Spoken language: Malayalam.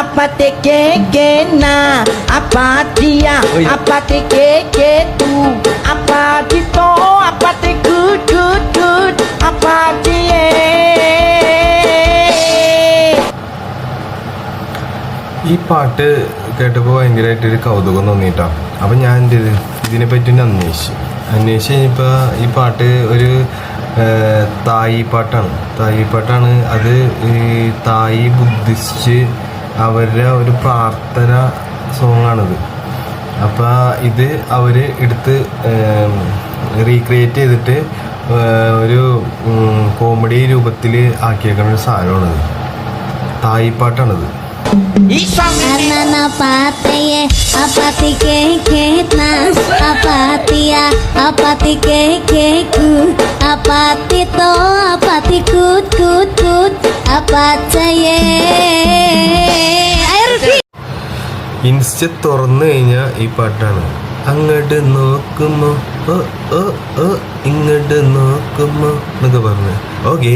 Apate keke na apatia apate keke tu apati to apate good good good apatie ഈ പാട്ട് കേട്ടപ്പോൾ ഭയങ്കരമായിട്ടൊരു കൗതുകം തോന്നിയിട്ടാ അപ്പം ഞാൻ എന്ത് ചെയ്ത് ഇതിനെപ്പറ്റി പറ്റി അന്വേഷിച്ചു. അന്വേഷിച്ച് കഴിഞ്ഞപ്പോൾ ഈ പാട്ട് ഒരു തായി പാട്ടാണ്. തായി പാട്ടാണ്. അത് ഈ തായി ബുദ്ധിസ്റ്റ് അവരുടെ ഒരു പ്രാർത്ഥന സോങ്ങാണിത്. അപ്പോൾ ഇത് അവർ എടുത്ത് റീക്രിയേറ്റ് ചെയ്തിട്ട് ഒരു കോമഡി രൂപത്തിൽ ആക്കിയേക്കുന്ന ഒരു സാധനമാണിത്. തായി പാട്ടാണിത്. Anana pateye apati ke ketna apatia apati ke ke ku apati to apati kut kut kut apacaye Ayo Insta തുറന്നു കഴിഞ്ഞാൽ ഈ പാട്ടാണ് അങ്ങോട്ട് നോക്കുമോ ഓ ഓ ഓ ഇങ്ങോട്ട് നോക്കുമോ എന്നൊക്കെ പറഞ്ഞു ഓക്കേ